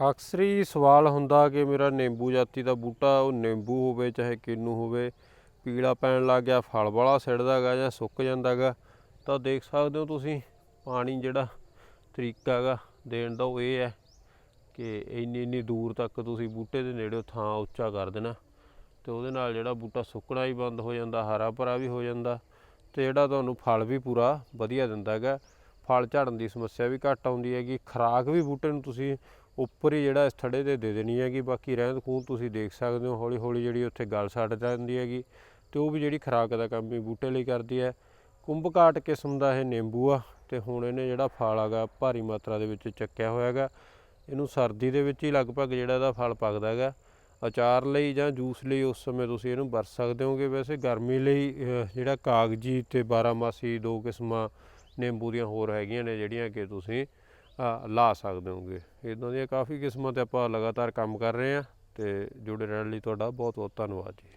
ਅਕਸਰ ਹੀ ਸਵਾਲ ਹੁੰਦਾ ਕਿ ਮੇਰਾ ਨਿੰਬੂ ਜਾਤੀ ਦਾ ਬੂਟਾ, ਉਹ ਨਿੰਬੂ ਹੋਵੇ, ਚਾਹੇ ਕਿੰਨੂ ਹੋਵੇ, ਪੀਲਾ ਪੈਣ ਲੱਗ ਗਿਆ, ਫਲ ਵਾਲਾ ਸਿੜਦਾ ਗਾ ਜਾਂ ਸੁੱਕ ਜਾਂਦਾ ਗਾ ਤਾਂ ਦੇਖ ਸਕਦੇ ਹੋ ਤੁਸੀਂ, ਪਾਣੀ ਜਿਹੜਾ ਤਰੀਕਾ ਹੈਗਾ ਦੇਣ ਦਾ ਉਹ ਇਹ ਹੈ ਕਿ ਇੰਨੀ ਇੰਨੀ ਦੂਰ ਤੱਕ ਤੁਸੀਂ ਬੂਟੇ ਦੇ ਨੇੜੇ ਥਾਂ ਉੱਚਾ ਕਰ ਦੇਣਾ ਤੇ ਉਹਦੇ ਨਾਲ ਜਿਹੜਾ ਬੂਟਾ ਸੁੱਕਣਾ ਹੀ ਬੰਦ ਹੋ ਜਾਂਦਾ, ਹਰਾ ਭਰਾ ਵੀ ਹੋ ਜਾਂਦਾ ਤੇ ਜਿਹੜਾ ਤੁਹਾਨੂੰ ਫਲ ਵੀ ਪੂਰਾ ਵਧੀਆ ਦਿੰਦਾ ਹੈਗਾ, ਫਲ ਝੜਨ ਦੀ ਸਮੱਸਿਆ ਵੀ ਘੱਟ ਆਉਂਦੀ ਹੈਗੀ, ਖਰਾਕ ਵੀ ਬੂਟੇ ਨੂੰ ਤੁਸੀਂ ਉੱਪਰ ਹੀ ਜਿਹੜਾ ਇਸ ਥੜੇ ਤੇ ਦੇ ਦੇਣੀ ਹੈਗੀ, ਬਾਕੀ ਰਹਿੰਦ ਖੂੰਦ ਤੁਸੀਂ ਦੇਖ ਸਕਦੇ ਹੋ ਹੌਲੀ ਹੌਲੀ ਜਿਹੜੀ ਉੱਥੇ ਗਲ ਛੱਡ ਜਾਂਦੀ ਹੈਗੀ ਤੇ ਉਹ ਵੀ ਜਿਹੜੀ ਖਰਾਕ ਦਾ ਕੰਮ ਵੀ ਬੂਟੇ ਲਈ ਕਰਦੀ ਹੈ। ਕੁੰਭਕਾਟ ਕਿਸਮ ਦਾ ਇਹ ਨਿੰਬੂ ਆ ਤੇ ਹੁਣ ਇਹਨੇ ਜਿਹੜਾ ਫਲ ਹੈਗਾ ਭਾਰੀ ਮਾਤਰਾ ਦੇ ਵਿੱਚ ਚੱਕਿਆ ਹੋਇਆ ਹੈਗਾ। ਇਹਨੂੰ ਸਰਦੀ ਦੇ ਵਿੱਚ ਹੀ ਲਗਭਗ ਜਿਹੜਾ ਇਹਦਾ ਫਲ ਪੱਕਦਾ ਹੈਗਾ। ਅਚਾਰ ਲਈ ਜਾਂ ਜੂਸ ਲਈ ਉਸ ਸਮੇਂ ਤੁਸੀਂ ਇਹਨੂੰ ਵਰਤ ਸਕਦੇ ਹੋਗੇ। ਵੈਸੇ ਗਰਮੀ ਲਈ ਜਿਹੜਾ ਕਾਗਜੀ ਤੇ ਬਾਰਾਮਾਸੀ ਦੋ ਕਿਸਮਾਂ ਨਿੰਬੂ ਦੀਆਂ ਹੋਰ ਹੈਗੀਆਂ ਨੇ ਜਿਹੜੀਆਂ ਕਿ ਤੁਸੀਂ ਲਾ ਸਕਦੇ ਹੋਗੇ ਇਦਾਂ ਦੀਆਂ ਕਾਫੀ ਕਿਸਮਾਂ ਤੇ ਆਪਾਂ ਲਗਾਤਾਰ ਕੰਮ ਕਰ ਰਹੇ ਹਾਂ ਤੇ ਜੁੜੇ ਰਹਿਣ ਲਈ ਤੁਹਾਡਾ ਬਹੁਤ ਬਹੁਤ ਧੰਨਵਾਦ ਜੀ।